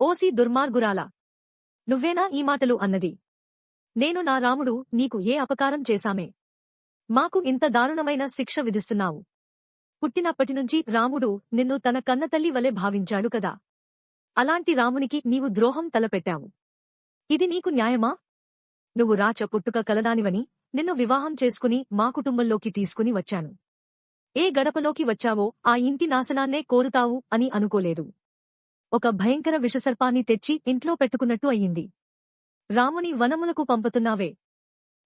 OC దుర్మార్గురాలా. నువ్వేనా ఈ మాటలు అన్నది. నేను నా రాముడు నీకు ఏ అపకారం చేశామే? మాకు ఇంత దారుణమైన శిక్ష విధిస్తున్నావు. పుట్టినప్పటినుంచి రాముడు నిన్ను తన కన్నతల్లి వలె భావించాడు కదా. అలాంటి రామునికి నీవు ద్రోహం తలపెట్టావు. ఇది నీకు న్యాయమా? నువ్వు రాచ పుట్టుక కలదానివని నిన్ను వివాహం చేసుకుని మా కుటుంబంలోకి తీసుకుని వచ్చాను. ఏ గడపలోకి వచ్చావో ఆ ఇంటి నాశనాన్నే కోరుతావు అని అనుకోలేదు. ఒక భయంకర విషసర్పాన్ని తెచ్చి ఇంట్లో పెట్టుకున్నట్టు అయ్యింది. రాముని వనములకు పంపుతున్నావే.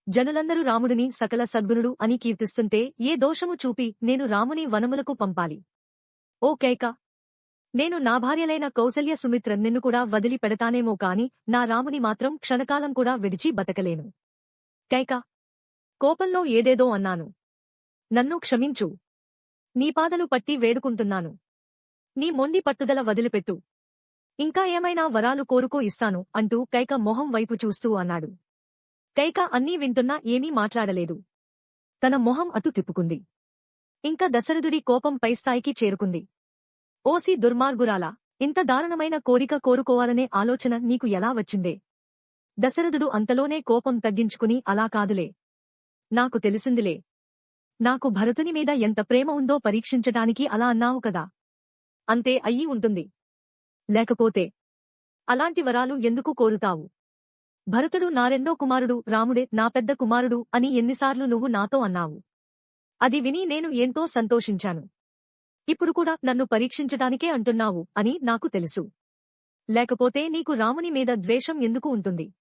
జనులందరూ రాముడిని సకల సద్గుణుడు అని కీర్తిస్తుంటే ఏ దోషము చూపి నేను రాముని వనములకు పంపాలి. ఓ కైక! నేను నా భార్యలైన కౌసల్య సుమిత్ర నిన్ను కూడా వదిలి పెడతానేమో కాని నా రాముని మాత్రం క్షణకాలం కూడా విడిచి బతకలేను. కైక! కోపంలో ఏదేదో అన్నాను. నన్ను క్షమించు. నీ పాదలు పట్టి వేడుకుంటున్నాను. నీ మొండి పట్టుదల వదిలిపెట్టు. ఇంకా ఏమైనా వరాలు కోరుకో ఇస్తాను అంటూ కైక మొహం వైపు చూస్తూ అన్నాడు. కైక అన్నీ వింటున్నా ఏమీ మాట్లాడలేదు. తన మొహం అటు తిప్పుకుంది. ఇంకా దశరథుడి కోపం పై స్థాయికి చేరుకుంది. ఓసి దుర్మార్గురాలా ఇంత దారుణమైన కోరిక కోరుకోవాలనే ఆలోచన నీకు ఎలా వచ్చిందే? దశరథుడు అంతలోనే కోపం తగ్గించుకుని అలా కాదులే. నాకు తెలిసిందిలే. నాకు భరతుని మీద ఎంత ప్రేమ ఉందో పరీక్షించటానికి అలా అన్నావు కదా. అంతే అయ్యి ఉంటుంది. లేకపోతే అలాంటి వరాలు ఎందుకు కోరుతావు? భరతుడు నా రెండో కుమారుడు రాముడే నా పెద్ద కుమారుడు అని ఎన్నిసార్లు నువ్వు నాతో అన్నావు. అది విని నేను ఎంతో సంతోషించాను. ఇప్పుడు కూడా నన్ను పరీక్షించటానికే అంటున్నావు అని నాకు తెలుసు. లేకపోతే నీకు రాముని మీద ద్వేషం ఎందుకు ఉంటుంది?